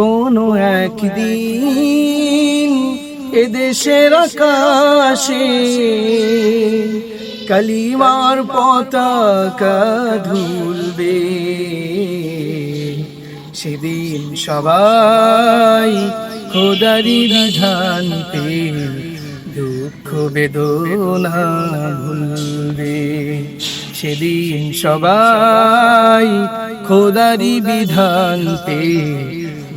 কোনো একদিন এদেশের আকাশে কালিমার পতাকা ধুলবে। সেদিন সবাই খোদারি বিধান পে দুঃখ বেদনা ভুলবে। সেদিন সবাই খোদারি বিধান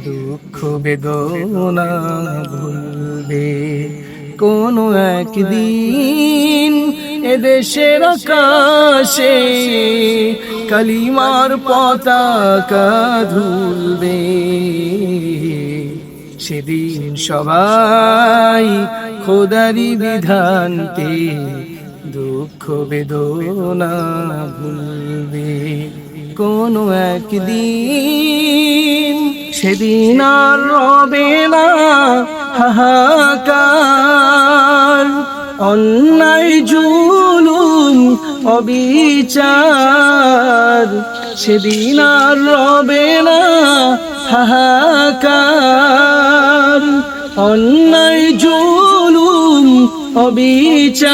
দুঃখ বেদনা ভুলবে। কোনো একদিন এদেশের আকাশে কালিমার পতাকা ধুলবে। সেদিন সবাই খোদারি বিধান দুঃখ বেদনা ভুলবে। কোনো একদিন সেদিন আর রবে না। হাহাকার, অন্যায়, জুলুম, অবিচার, সেদিন আর রবে না। হাহাকার, অন্যায়, জুলুম, অবিচার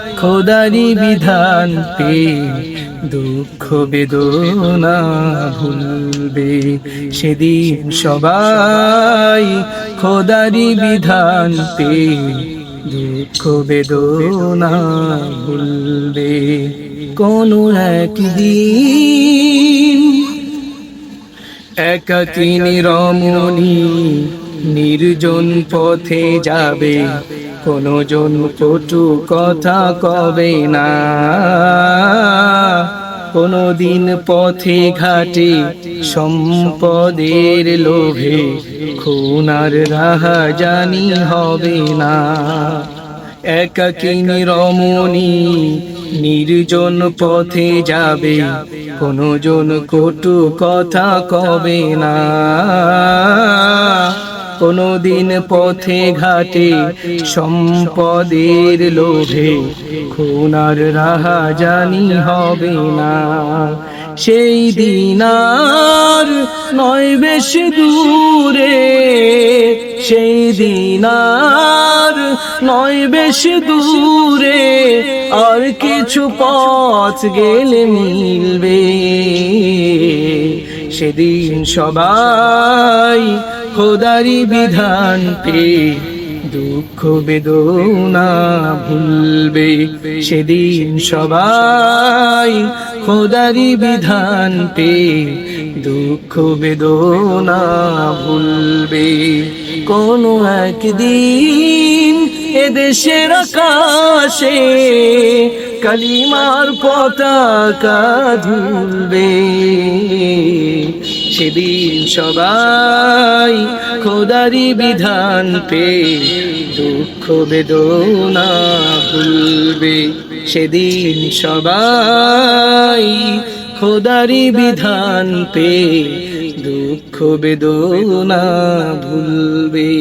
খোদারি বিধান পে দুঃখ বেদনা ভুলবে। সেদিন সবাই খোদারি বিধান পে দুঃখ বেদনা ভুলবে। কোনো একদিন একাকিনী রমণী নির্জন পথে যাবে। কোনো জন কটু কথা কবে না। কোনো দিন পথে ঘাটে সম্পদের লোভে খুনার রাহা জানি হবে না। একাকিনী রমণী নির্জন পথে যাবে, কোনো জন কটু কথা কবে না। কোনো দিন পথে ঘাটে সম্পদের লোভে খুনার রাহা জানি হবে না। সেই দিনার নয় বেশি দূরে, সেই দিনার নয় বেশি দূরে আর কিছু পথ গেলে মিলবে। সেদিন সবাই খোদারি বিধান পে, দুঃখ বেদনা ভুলবে। সেদিন সবাই খোদারি বিধান পে, দুঃখ বেদনা ভুলবে। কোনো একদিন এদেশের আকাশে কালিমার পতাকা ধুলবে। সেদিন সবাই খোদারি বিধান পে দুঃখ বেদনা ভুলবে। সেদিন সবাই খোদারি বিধান পে দুঃখ বেদনা ভুলবে।